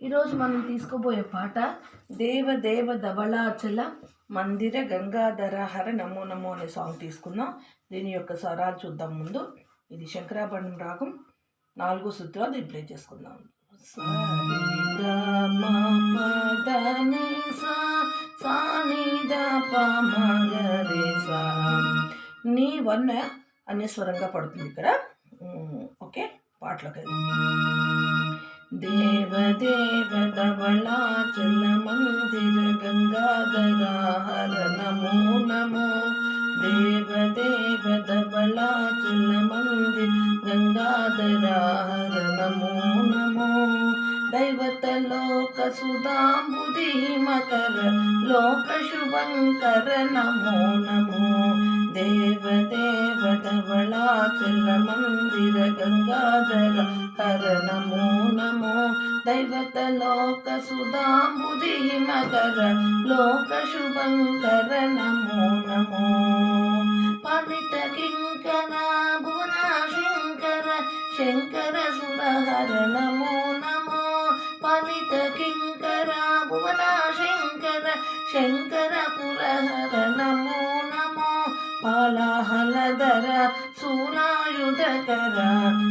ఈరోజు మనం తీసుకోబోయే పాట దేవ దేవ ధవళాచల మందిర గంగాధర హర నమో నమో అనే సాంగ్ తీసుకుందాం దీని యొక్క స్వరాలు చూద్దాం ముందు ఇది శంకరాభరణం రాగం నాలుగో సూత్రాలు దీన్ని ప్లే చేసుకుందాం నీ వన్ అనే స్వరంగా పడుతుంది ఇక్కడ ఓకే పాటలోకి వెళ్దాం ेव देवला चल मन्दर गङ्गाधरा नमो। नमो देव देवद भला चल मन्दर नमो। नमो दैवत लोक सुदामुमकर लोक शुभङ्कर नमो नमो। ದೇವ ದೇವ ಧವಳಾಚಲ ಮಂದಿರ ಗಂಗಾಧರ ಹರ ನಮೋ ನಮೋ ದೈವತ ಲೋಕ ಸುಧಾಂಬುಧಿ ಮಕರ ಲೋಕ ಶುಭಂಕರ ನಮೋ ನಮೋ ಪವಿತ ಕಿಂಕನ ಭುವನ ಶಂಕರ ಶಂಕರ ಸುರಹರ ನಮೋ ನಮೋ ಪವಿತ ಕಿಂಕರ ಭುವನ ಶಂಕರ ಶಂಕರ ಪುರಹರ ನಮೋ ನಮೋ ಹಾಲಾಹಲದರ ಸೂನಾಯುಧಕರ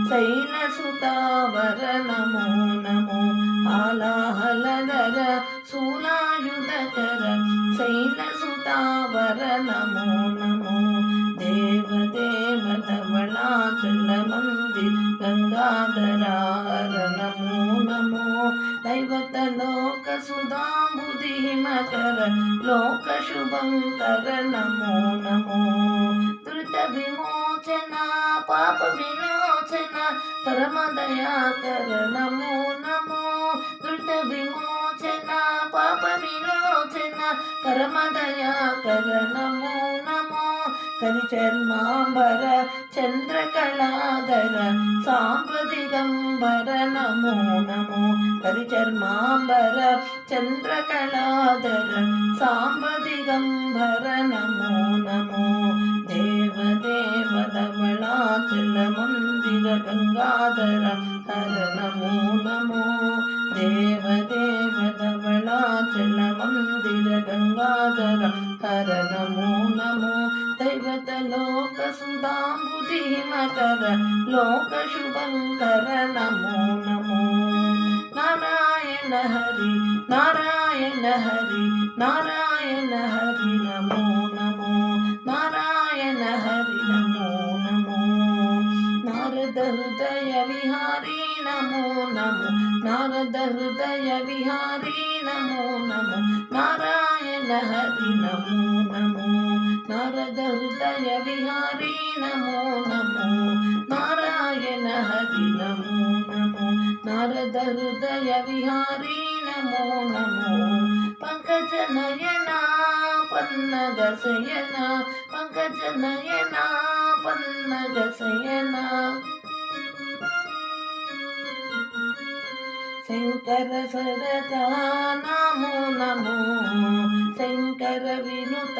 ಸೈನ ಸುತಾವರ ನಮೋ ನಮೋ ಹಾಲಾಹಲದರ ಸೂನಾಯುಧಕರ ಸೈನ ಸುತಾವರ ನಮೋ ನಮೋ ದೇವ ದೇವ ಮಂದಿರ గంగాధరార నమో నమో दैवतलोकसुधाम्बुधिमकर लोकशुभङ्कर नमो नमो द्रुतविमोचना पापविमोचना परमदयाकर नमो नमो द्रुतविमोचना पापविमोचना परमदयाकर नमो नमो கவிச்சர்மாம்பர சந்திரகலாதர சாம்பதிகம்பர நமோ நமோ. கவிச்சர்மாம்பர சந்திரகலாதர சாம்பதிகம்பர நமோ நமோ. தேவ தேவதவளாச்சல மந்திர கங்காதர ஹர நமோ நமோ. தேவ தேவதவளாச்சல மந்திர கங்காதர ஹர நமோ நமோ. दैवत लोक सुधाम्बुधिमकर लोक शुभङ्कर नमो नमो नारायण हरि नारायण हरि नारायण हरि नमो नमो नारायण हरि नमो नमो नारद हृदय विहारी नमो नमो नारद हृदय विहारी नमो नमो नारायण हरि नमो नमो నారద హృదయ విహారీ నమో నమో. నారాయణ హరి నమో నమో. నారద హృదయ విహారీ నమో నమో. పంకజ నయన పన్నగ శయన పంకజ నయన పన్నగ శయన శంకర సరదా నమో నమో. శంకర వినుత